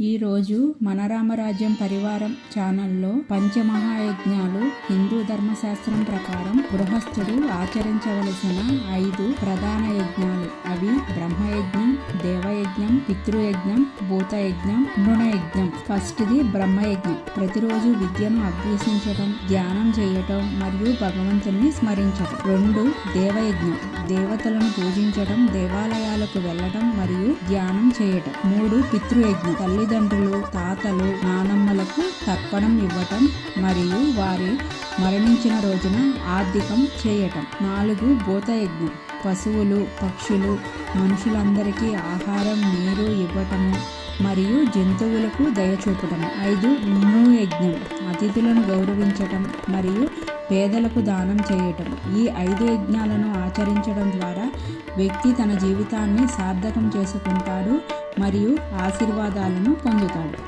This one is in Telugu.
ఈరోజు మన రామరాజ్యం పరివారం ఛానల్లో పంచమహాయజ్ఞాలు హిందూ ధర్మశాస్త్రం ప్రకారం గృహస్థుడు ఆచరించవలసిన ఐదు ప్రధాన యజ్ఞాలు. అవి బ్రహ్మయజ్ఞం దేవయజ్ఞం పితృయజ్ఞం భూతయజ్ఞం నృణయజ్ఞం ఫస్ట్ ది బ్రహ్మయజ్ఞం. ప్రతిరోజు విద్యను అభ్యసించటం ధ్యానం చేయటం మరియు భగవంతుని స్మరించటం. రెండు దేవయజ్ఞం. దేవతలను పూజించడం దేవాలయాలకు వెళ్ళటం మరియు ధ్యానం చేయటం. మూడు పితృయజ్ఞం. తల్లిదండ్రులు తాతలు నానమ్మలకు తర్పణం ఇవ్వటం మరియు వారి మరణించిన రోజున ఆర్థికం చేయటం. నాలుగు భూతయజ్ఞం. పశువులు పక్షులు మనుషులందరికీ ఆహారం నీరు ఇవ్వటము మరియు జంతువులకు దయ చూపటము. ఐదు యజ్ఞం అతిథులను గౌరవించటం మరియు పేదలకు దానం చేయటం. ఈ ఐదు యజ్ఞాలను ఆచరించడం ద్వారా వ్యక్తి తన జీవితాన్ని సార్థకం చేసుకుంటాడు మరియు ఆశీర్వాదాలను పొందుతాడు.